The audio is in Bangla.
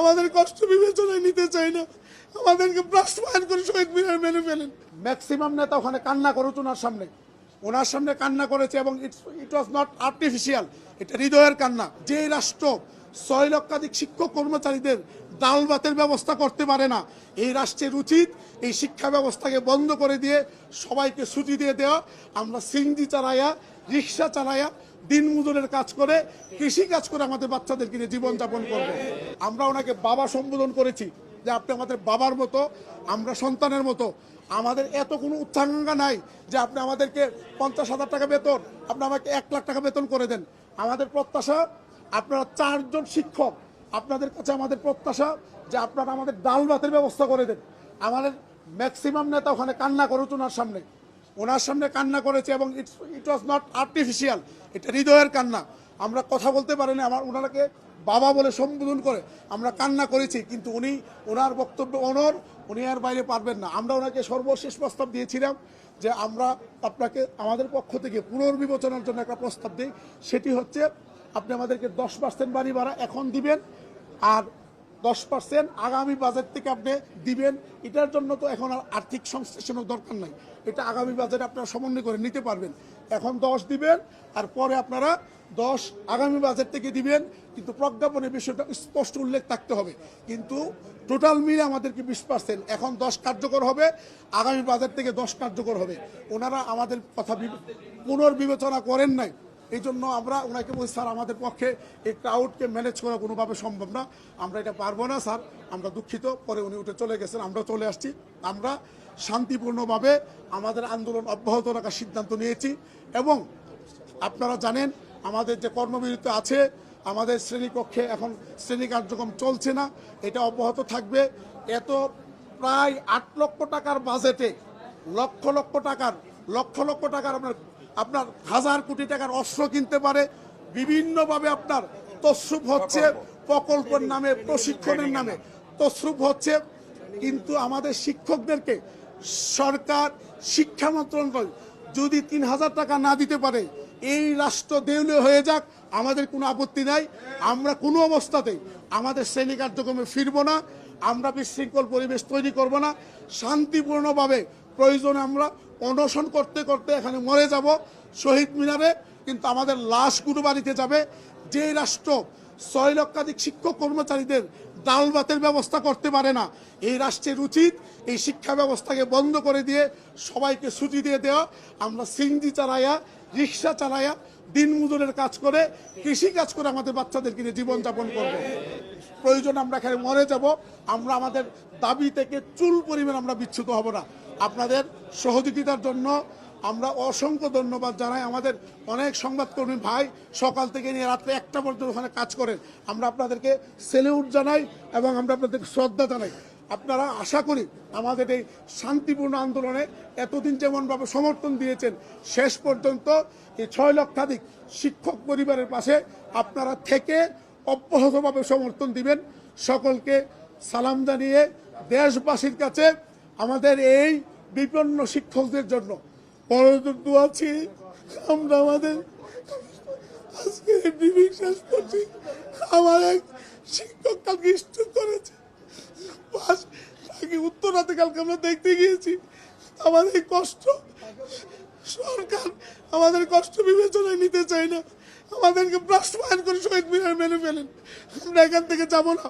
আমাদের কষ্ট বিবেচনায় নিতে চাই না। আমাদেরকে বাস্তবায়ন করে শহীদ মিনার মেনে ফেলেন। ম্যাক্সিমাম নেতা ওখানে কান্না করেছে ওনার সামনে। ওনার সামনে কান্না করেছে এবং ইট ওয়াজ নট আর্টিফিশিয়াল এটা হৃদয়ের কান্না। যে রাষ্ট্র ছয় লক্ষাধিক শিক্ষক কর্মচারীদের ডাল ভাতের ব্যবস্থা করতে পারে না, এই রাষ্ট্রের উচিত এই শিক্ষা ব্যবস্থাকে বন্ধ করে দিয়ে সবাইকে ছুটি দিয়ে দেওয়া। আমরা সিঞ্জি চালাইয়া রিক্সা চালাইয়া দিন মজুরের কাজ করে, কৃষি কাজ করে আমাদের বাচ্চাদেরকে নিয়ে জীবনযাপন করবে। আমরা ওনাকে বাবা সম্বোধন করেছি যে আপনি আমাদের বাবার মতো, আমরা সন্তানের মতো। আমাদের এত কোনো উচ্চাঙ্গা নাই যে আপনি আমাদেরকে পঞ্চাশ হাজার টাকা বেতন, আপনি আমাকে এক লাখ টাকা বেতন করে দেন। আমাদের প্রত্যাশা, আপনারা চারজন শিক্ষক, আপনাদের কাছে আমাদের প্রত্যাশা যে আপনারা আমাদের ডাল ভাতের ব্যবস্থা করে দেন। আমাদের ম্যাক্সিমাম নেতা ওখানে কান্না করেছে ওনার সামনে। ওনার সামনে কান্না করেছে এবং it's it was not artificial এটা হৃদয়ের কান্না। আমরা কথা বলতে পারিনি আমার ওনাকে বাবা বলে সম্বোধন করে আমরা কান্না করেছি, কিন্তু উনি, ওনার বক্তব্য অনর, উনি আর বাইরে পারবেন না। আমরা ওনাকে সর্বশেষ প্রস্তাব দিয়েছিলাম যে আমরা আপনাকে, আমাদের পক্ষ থেকে পুনর্বিবেচনার জন্য একটা প্রস্তাব দিই। সেটি হচ্ছে, আপনি আমাদেরকে দশ পার্সেন্ট বাড়ি ভাড়া এখন দিবেন, আর দশ পার্সেন্ট আগামী বাজেট থেকে আপনি দিবেন। এটার জন্য তো এখন আর আর্থিক সংশ্লেষণের দরকার নাই। এটা আগামী বাজেট আপনারা সমন্বয় করে নিতে পারবেন। এখন দশ দিবেন, আর পরে আপনারা দশ আগামী বাজেট থেকে দিবেন। কিন্তু প্রজ্ঞাপনের বিষয়টা স্পষ্ট উল্লেখ থাকতে হবে। কিন্তু টোটাল মিলে আমাদেরকে বিশ পার্সেন্ট এখন দশ কার্যকর হবে, আগামী বাজেট থেকে দশ কার্যকর হবে। ওনারা আমাদের কথা পুনর্বিবেচনা করেন নাই। এই জন্য আমরা ওনাকে বলছি, স্যার, আমাদের পক্ষে এই ক্রাউডকে ম্যানেজ করা কোনোভাবে সম্ভব না। আমরা এটা পারব না, স্যার। আমরা দুঃখিত। পরে উনি উঠে চলে গেছেন আমরা চলে আসছি। আমরা শান্তিপূর্ণভাবে আমাদের আন্দোলন অব্যাহত রাখার সিদ্ধান্ত নিয়েছি এবং আপনারা জানেন, আমাদের যে কর্মবিরতি আছে, আমাদের শ্রেণীকক্ষে এখন শ্রেণি কার্যক্রম চলছে না, এটা অব্যাহত থাকবে। এত প্রায় আট লক্ষ টাকার বাজেটে, লক্ষ লক্ষ টাকার লক্ষ লক্ষ টাকার আপনার আপনার হাজার কোটি টাকার অস্ত্র কিনতে পারে, বিভিন্নভাবে আপনার তসরুপ হচ্ছে প্রকল্পের নামে, প্রশিক্ষণের নামে তসরুপ হচ্ছে। কিন্তু আমাদের শিক্ষকদেরকে সরকার শিক্ষা মন্ত্রণালয় যদি তিন হাজার টাকা না দিতে পারে, এই রাষ্ট্র দেউলে হয়ে যাক, আমাদের কোনো আপত্তি নাই। আমরা কোনো অবস্থাতেই আমাদের শ্রেণি কার্যক্রমে ফিরব না, আমরা বিশৃঙ্খল পরিবেশ তৈরি করব না। শান্তিপূর্ণভাবে প্রয়োজনে আমরা অনশন করতে করতে এখানে মরে যাব শহীদ মিনারে, কিন্তু আমাদের লাশগুলো বাড়িতে যাবে। যে রাষ্ট্র ছয় লক্ষাধিক শিক্ষক কর্মচারীদের ডাল ভাতের ব্যবস্থা করতে পারে না, এই রাষ্ট্রের উচিত এই শিক্ষা ব্যবস্থাকে বন্ধ করে দিয়ে সবাইকে ছুটি দিয়ে দেওয়া। আমরা সিঞ্জি চালাইয়া রিক্সা চালাইয়া দিন মজুরের কাজ করে, কৃষি কাজ করে আমাদের বাচ্চাদেরকে নিয়ে জীবনযাপন করব। প্রয়োজন আমরা এখানে মরে যাব, আমরা আমাদের দাবি থেকে চুল পরিমাণ আমরা বিচ্ছুত হব না। আপনাদের সহযোগিতার জন্য আমরা অসংখ্য ধন্যবাদ জানাই। আমাদের অনেক সংবাদকর্মী ভাই সকাল থেকে নিয়ে রাত্রে একটা পর্যন্ত ওখানে কাজ করেন। আমরা আপনাদেরকে সেলিউট জানাই এবং আমরা আপনাদেরকে শ্রদ্ধা জানাই। আপনারা আশা করি আমাদের এই শান্তিপূর্ণ আন্দোলনে এতদিন যেমনভাবে সমর্থন দিয়েছেন, শেষ পর্যন্ত এই ছয় লক্ষাধিক শিক্ষক পরিবারের পাশে আপনারা থেকে অব্যাহতভাবে সমর্থন দিবেন। সকলকে সালাম জানিয়ে দেশবাসীর কাছে আমাদের এই বিপন্ন শিক্ষকদের জন্য আছি। আমরা আমাদের আজকে শেষ করছি। আমার এক শিক্ষক কালকে করেছে। পাশ তাকে কালকে আমরা দেখতে গিয়েছি। আমাদের কষ্ট, সরকার আমাদের কষ্ট বিবেচনায় নিতে চায় না। আমাদেরকে বাস্তবায়ন করে শহীদ মিনার মেনে ফেলেন। আমরা এখান থেকে যাব না।